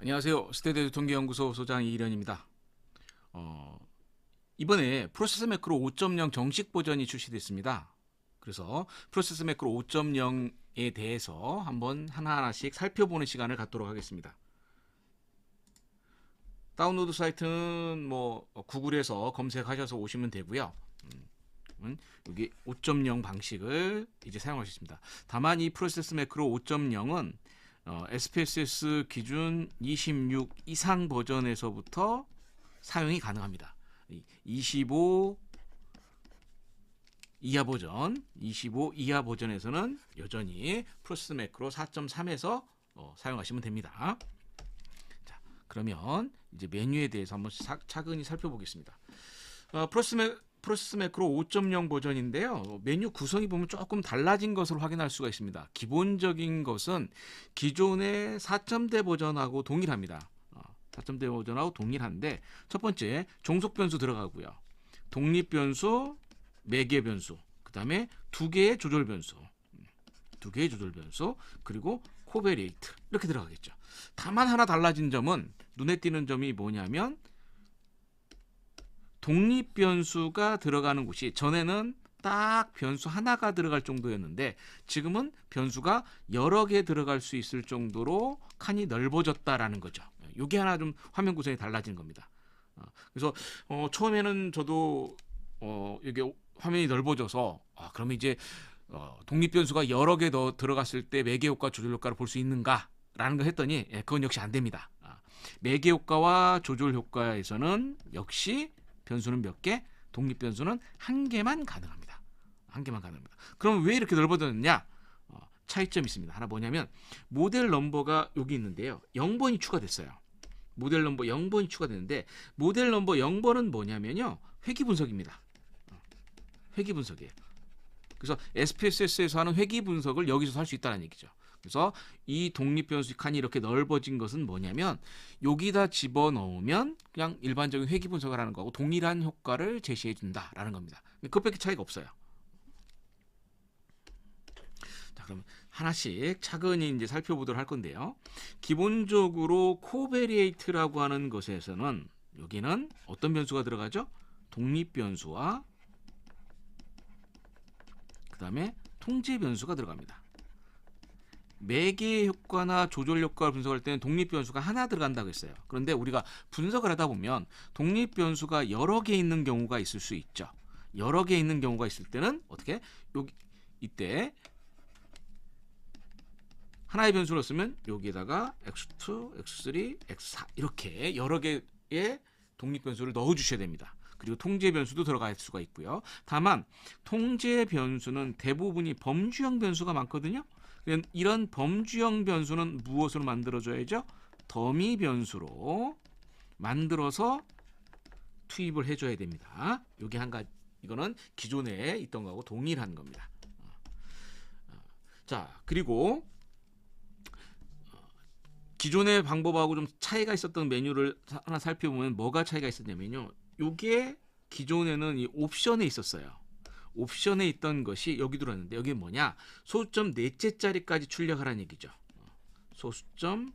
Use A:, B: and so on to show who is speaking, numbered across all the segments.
A: 안녕하세요. 스테디 통계연구소 소장 이일현입니다. 어, 이번에 프로세스 매크로 5.0 정식 버전이 출시됐습니다. 그래서 프로세스 매크로 5.0에 대해서 한번 하나하나씩 살펴보는 시간을 갖도록 하겠습니다. 다운로드 사이트는 뭐 구글에서 검색하셔서 오시면 되고요. 음, 여기 5.0 방식을 이제 사용할 수 있습니다. 다만 이 프로세스 매크로 5.0은 어, SPSS 기준 26 이상 버전에서부터 사용이 가능합니다. 이25 이하 버전, 25 이하 버전에서는 여전히 프로세스 매크로 4.3에서 어, 사용하시면 됩니다. 자, 그러면 이제 메뉴에 대해서 한번 사, 차근히 살펴보겠습니다. 어, 매, 프로세스 매크로 5.0 버전인데요. 메뉴 구성이 보면 조금 달라진 것을 확인할 수가 있습니다. 기본적인 것은 기존의 4.0 버전하고 동일합니다. 4.0 버전하고 동일한데 첫 번째 종속 변수 들어가고요. 독립 변수, 매개 변수, 그 다음에 두 개의 조절 변수, 두 개의 조절 변수, 그리고 코베리에이트 이렇게 들어가겠죠. 다만 하나 달라진 점은 눈에 띄는 점이 뭐냐면 독립 변수가 들어가는 곳이 전에는 딱 변수 하나가 들어갈 정도였는데 지금은 변수가 여러 개 들어갈 수 있을 정도로 칸이 넓어졌다라는 거죠. 이게 하나 좀 화면 구성이 달라진 겁니다. 어, 그래서 어, 처음에는 저도 어, 이게 화면이 넓어져서 아, 그러면 이제 어, 독립 변수가 여러 개 더 들어갔을 때 매개 효과 조절 효과를 볼 수 있는가라는 걸 했더니 예, 그건 역시 안 됩니다. 아, 매개 효과와 조절 효과에서는 역시 변수는 몇 개, 독립 변수는 한 개만 가능합니다. 한 개만 가능합니다. 그럼 왜 이렇게 넓어졌느냐? 어, 차이점이 있습니다. 하나 뭐냐면 모델 넘버가 여기 있는데요. 0번이 추가됐어요. 모델 넘버 0번이 추가됐는데 모델 넘버 0번은 뭐냐면요. 회귀 분석입니다. 어, 회귀 분석이에요. 그래서 SPSS에서 하는 회귀 분석을 여기서 할 수 있다는 얘기죠. 그래서 이 독립 변수 칸이 이렇게 넓어진 것은 뭐냐면 여기다 집어 넣으면 그냥 일반적인 회귀 분석을 하는 거고 동일한 효과를 제시해 준다라는 겁니다. 그것밖에 차이가 없어요. 자, 그럼 하나씩 차근히 이제 살펴보도록 할 건데요. 기본적으로 코베리에이트라고 하는 것에서는 여기는 어떤 변수가 들어가죠? 독립 변수와 그다음에 통제 변수가 들어갑니다. 매개 효과나 조절 효과를 분석할 때는 독립 변수가 하나 들어간다고 했어요. 그런데 우리가 분석을 하다 보면 독립 변수가 여러 개 있는 경우가 있을 수 있죠. 여러 개 있는 경우가 있을 때는 어떻게 여기 이때 하나의 변수를 쓰면 여기에다가 x2, x3, x4 이렇게 여러 개의 독립 변수를 넣어 주셔야 됩니다. 그리고 통제 변수도 들어갈 수가 있고요. 다만 통제 변수는 대부분이 범주형 변수가 많거든요. 이런 범주형 변수는 무엇으로 만들어줘야죠? 더미 변수로 만들어서 투입을 해줘야 됩니다. 여기 한 가지 이거는 기존에 있던 거하고 동일한 겁니다. 자 그리고 기존의 방법하고 좀 차이가 있었던 메뉴를 하나 살펴보면 뭐가 차이가 있었냐면요. 이게 기존에는 이 옵션에 있었어요. 옵션에 있던 것이 여기 들어왔는데 여기 뭐냐? 소수점 넷째 자리까지 출력하라는 얘기죠. 소수점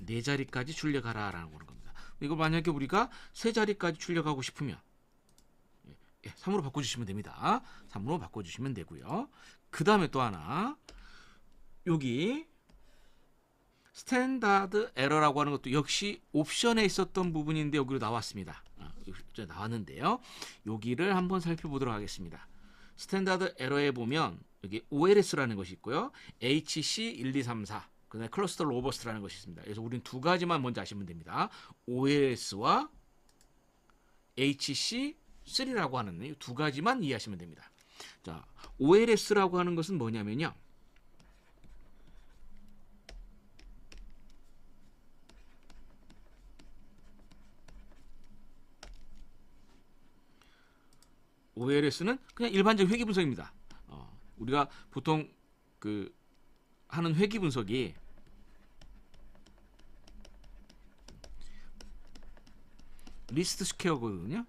A: 네 자리까지 출력하라라는 겁니다. 이거 만약에 우리가 세 자리까지 출력하고 싶으면 예, 3으로 바꿔주시면 됩니다. 3으로 바꿔주시면 되고요. 그 다음에 또 하나 여기 스탠다드 에러라고 하는 것도 역시 옵션에 있었던 부분인데 여기로 나왔습니다. 아, 나왔는데요. 여기를 한번 살펴보도록 하겠습니다. 스탠다드 에러에 보면 여기 OLS라는 것이 있고요. HC1234 그다음에 클러스터 로버스트라는 것이 있습니다. 그래서 우리는 두 가지만 먼저 아시면 됩니다. OLS와 HC3라고 하는 이 두 가지만 이해하시면 됩니다. 자, OLS라고 하는 것은 뭐냐면요. OLS는 그냥 일반적 회귀 분석입니다. 어, 우리가 보통 그 하는 회귀 분석이 리스트 스퀘어거든요.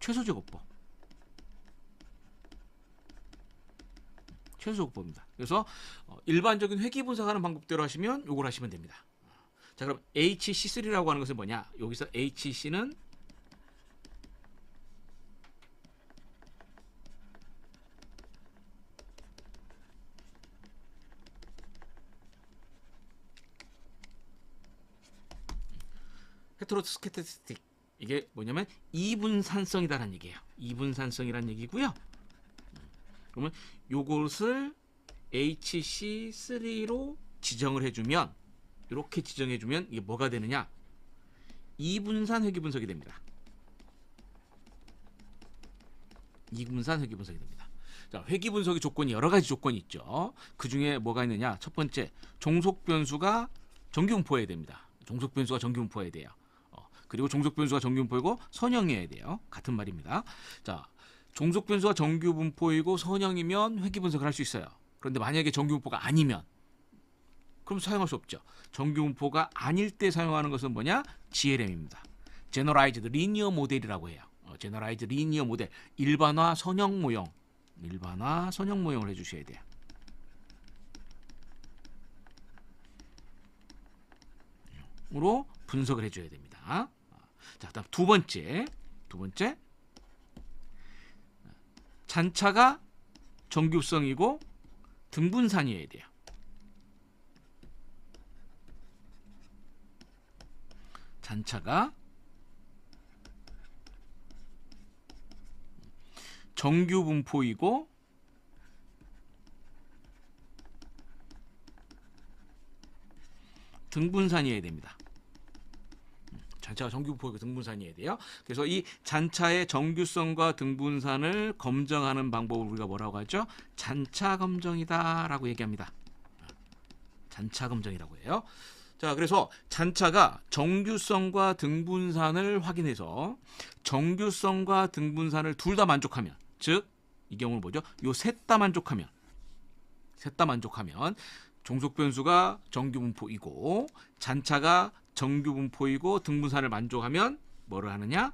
A: 최소 제곱법. 최소요법입니다. 그래서 어, 일반적인 회귀 분석하는 방법대로 하시면 요걸 하시면 됩니다. 자 그럼 HC3라고 하는 것은 뭐냐? 여기서 HC는 헤테로스케테스틱 이게 뭐냐면 이분산성이다라는 얘기예요. 이분산성이라는 얘기고요. 그러면 요것을 HC3로 지정을 해주면 이렇게 지정해주면 이게 뭐가 되느냐? 이분산 회귀 분석이 됩니다. 이분산 회귀 분석이 됩니다. 자, 회귀 분석의 조건이 여러 가지 조건이 있죠. 그 중에 뭐가 있느냐? 첫 번째, 종속 변수가 정규분포해야 됩니다. 종속 변수가 정규분포해야 돼요. 어, 그리고 종속 변수가 정규 분포이고 선형이어야 돼요. 같은 말입니다. 자, 종속 변수가 정규 분포이고 선형이면 회귀 분석을 할 수 있어요. 그런데 만약에 정규 분포가 아니면 그럼 사용할 수 없죠. 정규 분포가 아닐 때 사용하는 것은 뭐냐? GLM입니다. Generalized Linear Model이라고 해요. 어, Generalized Linear Model 일반화 선형 모형 일반화 선형 모형을 해주셔야 돼요. 으로 분석을 해줘야 됩니다. 자, 다음 두 번째, 두 번째 잔차가 정규성이고 등분산이어야 돼요. 잔차가 정규 분포이고 등분산이어야 됩니다. 잔차가 정규 분포이고 등분산이어야 돼요. 그래서 이 잔차의 정규성과 등분산을 검증하는 방법을 우리가 뭐라고 하죠? 잔차 검정이다라고 얘기합니다. 잔차 검정이라고 해요. 자, 그래서 잔차가 정규성과 등분산을 확인해서 정규성과 등분산을 둘 다 만족하면, 즉 이 경우는 뭐죠? 요 셋 다 만족하면, 셋 다 만족하면 종속 변수가 정규 분포이고 잔차가 정규 분포이고 등분산을 만족하면 뭐를 하느냐?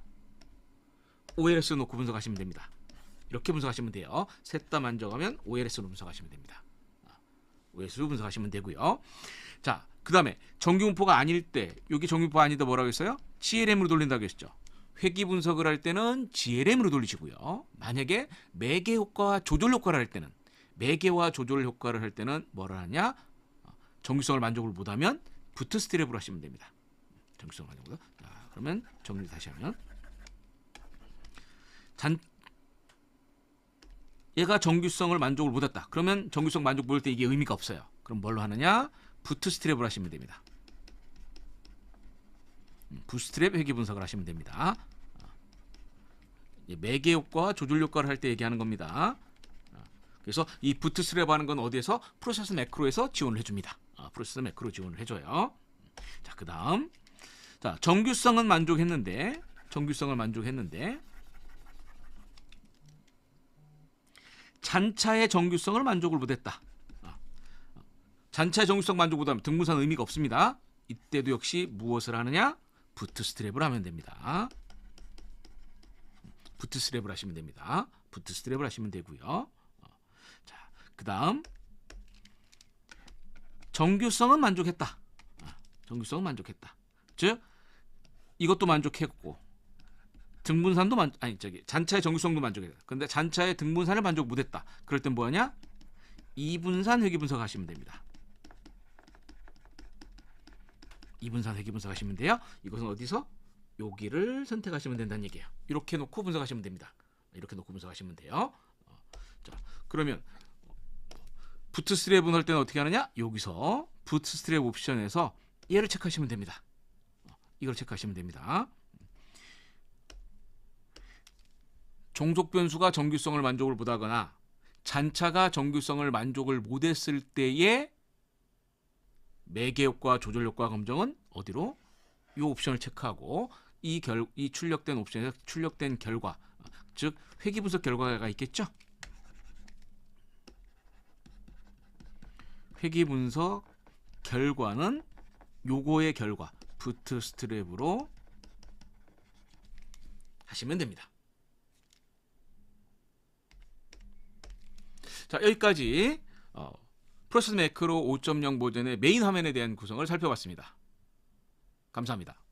A: OLS 놓고 분석하시면 됩니다. 이렇게 분석하시면 돼요. 셋 다 만족하면 OLS로 분석하시면 됩니다. OLS로 분석하시면 되고요. 자, 그 다음에 정규분포가 아닐 때 여기 정규분포 아니다 뭐라고 했어요? GLM으로 돌린다고 했죠. 회귀 분석을 할 때는 GLM으로 돌리시고요. 만약에 매개 효과와 조절 효과를 할 때는 매개와 조절 효과를 할 때는 뭐를 하냐? 정규성을 만족을 못하면 부트스트랩으로 하시면 됩니다. 정규성을 만족을. 자, 그러면 정리 다시 하면 잔 얘가 정규성을 만족을 못했다. 그러면 정규성 만족 못할 때 이게 의미가 없어요. 그럼 뭘로 하느냐? 부트스트랩을 하시면 됩니다. 음, 부트스트랩 회귀 분석을 하시면 됩니다. 매개 효과, 조절 효과를 할 때 얘기하는 겁니다. 그래서 이 부트스트랩 하는 건 어디에서 프로세스 매크로에서 지원을 해줍니다. 아, 프로세스 매크로 지원을 해줘요. 자, 그 다음 자 정규성은 만족했는데 정규성을 만족했는데 잔차의 정규성을 만족을 못했다. 잔차의 정규성 만족 못하면 등분산 의미가 없습니다. 이때도 역시 무엇을 하느냐? 부트스트랩을 하면 됩니다. 부트스트랩을 하시면 됩니다. 부트스트랩을 하시면 되고요. 자, 그 다음 정규성은 만족했다. 정규성은 만족했다. 즉 이것도 만족했고 등분산도 만 아니 저기 잔차의 정규성도 만족했다. 근데 잔차의 등분산을 만족 못했다. 그럴 땐 뭐하냐? 이분산 회귀 분석 하시면 됩니다. 이분산 회귀 분석 하시면 돼요. 이것은 어디서 여기를 선택하시면 된다는 얘기예요. 이렇게 놓고 분석하시면 됩니다. 이렇게 놓고 분석하시면 돼요. 어, 자, 그러면 부트스트랩 할 때는 어떻게 하느냐? 여기서 부트스트랩 옵션에서 얘를 체크하시면 됩니다. 어, 이걸 체크하시면 됩니다. 종속 변수가 정규성을 만족을 못하거나 잔차가 정규성을 만족을 못했을 때의 매개 효과, 조절 효과 검정은 어디로? 이 옵션을 체크하고 이 결 이 출력된 옵션에서 출력된 결과, 즉 회귀 분석 결과가 있겠죠? 회귀 분석 결과는 요거의 결과 부트스트랩으로 하시면 됩니다. 자 여기까지 어, 프로세스 매크로 5.0 버전의 메인 화면에 대한 구성을 살펴봤습니다. 감사합니다.